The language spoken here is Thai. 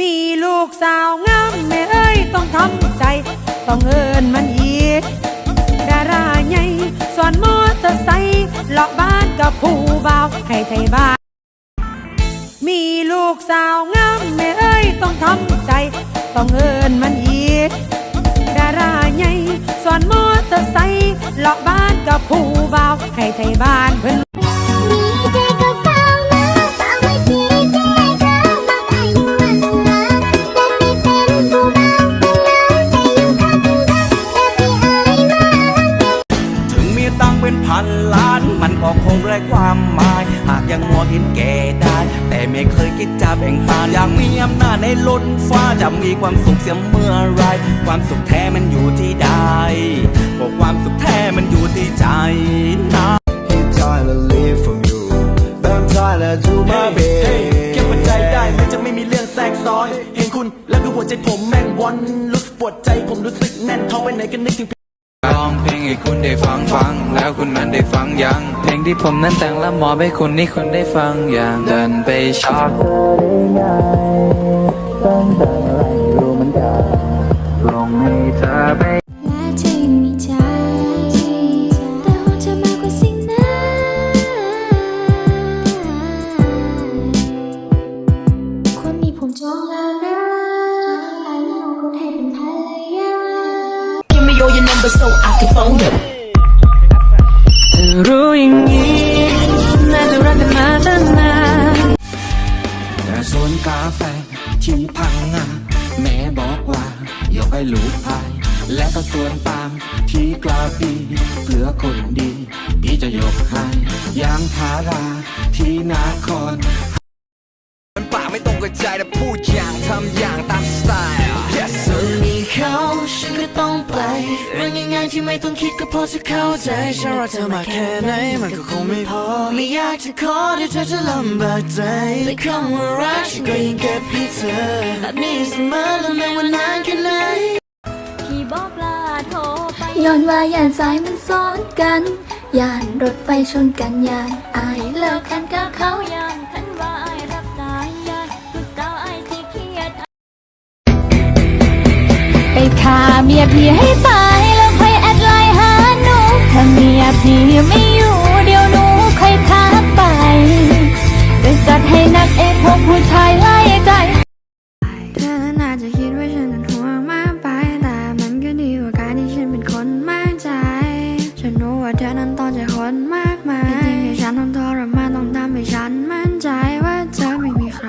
มีลูกสาวงามแม่เอ้ยต้องทำใจ ต้องเอินมันอีกดาราใหญ่สอนมอเตอร์ไซค์เลาะบ้านกับผู้บ่าวให้ไทยบ้าน มีลูกสาวงามแม่เอ้ยต้องทำใจ ต้องเอินมันอีกดาราใหญ่สอนมอเตอร์ไซค์เลาะบ้านกับผู้บ่าวให้ไทยบ้านเพิ่น พันล้าน มันก็คงไร้ความหมาย หากยังมัวเห็นแก่ได้ แต่ไม่เคยคิดจะแบ่งปันอยากมีอำนาจในล้นฟ้าจะมีความสุขเสียเมื่อไร ความสุขแท้มันอยู่ที่ใดบอกความสุขแท้มันอยู่ที่ใจนะ He trying to live from you but I'm trying to do my เฮ้ย best เก็บหัวใจได้มันจะไม่มีเรื่องแทรกซ้อนเห็นคุณแล้วดูหัวใจผมแม่งวอนรู้สึกปวดใจผมรู้สึกแน่นท้องไปไหนก็นึกถึง ร้องเพลงให้คุณได้ฟังฟัง แล้วคุณนั้นได้ฟังยัง เพลงที่ผมนั้นแต่งและมอบให้คุณนี่คุณได้ฟังอย่างเดินไปชอบเธอได้ง่ายต้อง your numbers so I can phone them. เธอรู้อย่างนี้น่าจะรักกันมาตั้งนานแต่สวนกาแฟที่พังงาแม่บอกว่าอย่าไปหลูกพาย และก็สวนปาล์มที่กลาปีเพื่อคนดี พี่จะยกให้ยางพาราที่นาครมันปากไม่ตรงกับใจแต่พูดอย่างทำอย่างตามสไตล์ yes ส่วนมี เขาฉันก็ต้องไปเรื่องง่ายๆที่ไม่ต้องคิดก็พอจะเข้าใจฉันรักเธอมาแค่ไหนมันก็คงไม่พอไม่อยากจะขอที่เธอจะลำบากใจแต่คำว่ารักฉันก็ยังเก็บให้เธอแบบนี้เสมอแล้วไม่ว่านานแค่ไหนที่บอกลาโทรไปย้อนว่าย่านสายมันซ้อนกันย่านรถไฟชนกันย่านอายเลิกกันกับเขาย่า ข้าเมียพี่ให้ตายแล้วค่อยแอดไลน์หาหนูถ้าเมียพี่ไม่อยู่เดี๋ยวหนูค่อยทักไปจะจัดให้นักเอพวกผู้ชายไล่ใจเธอน่าจะคิดว่าฉันนั้นหัวมากไปแต่มันก็ดีกว่าการที่ฉันเป็นคนมากใจ ฉันรู้ว่าเธอนั้นต้องใจคนมากมายจริงๆที่ฉันต้องทรมานต้องทำให้ฉันมั่นใจว่าเธอไม่มีใคร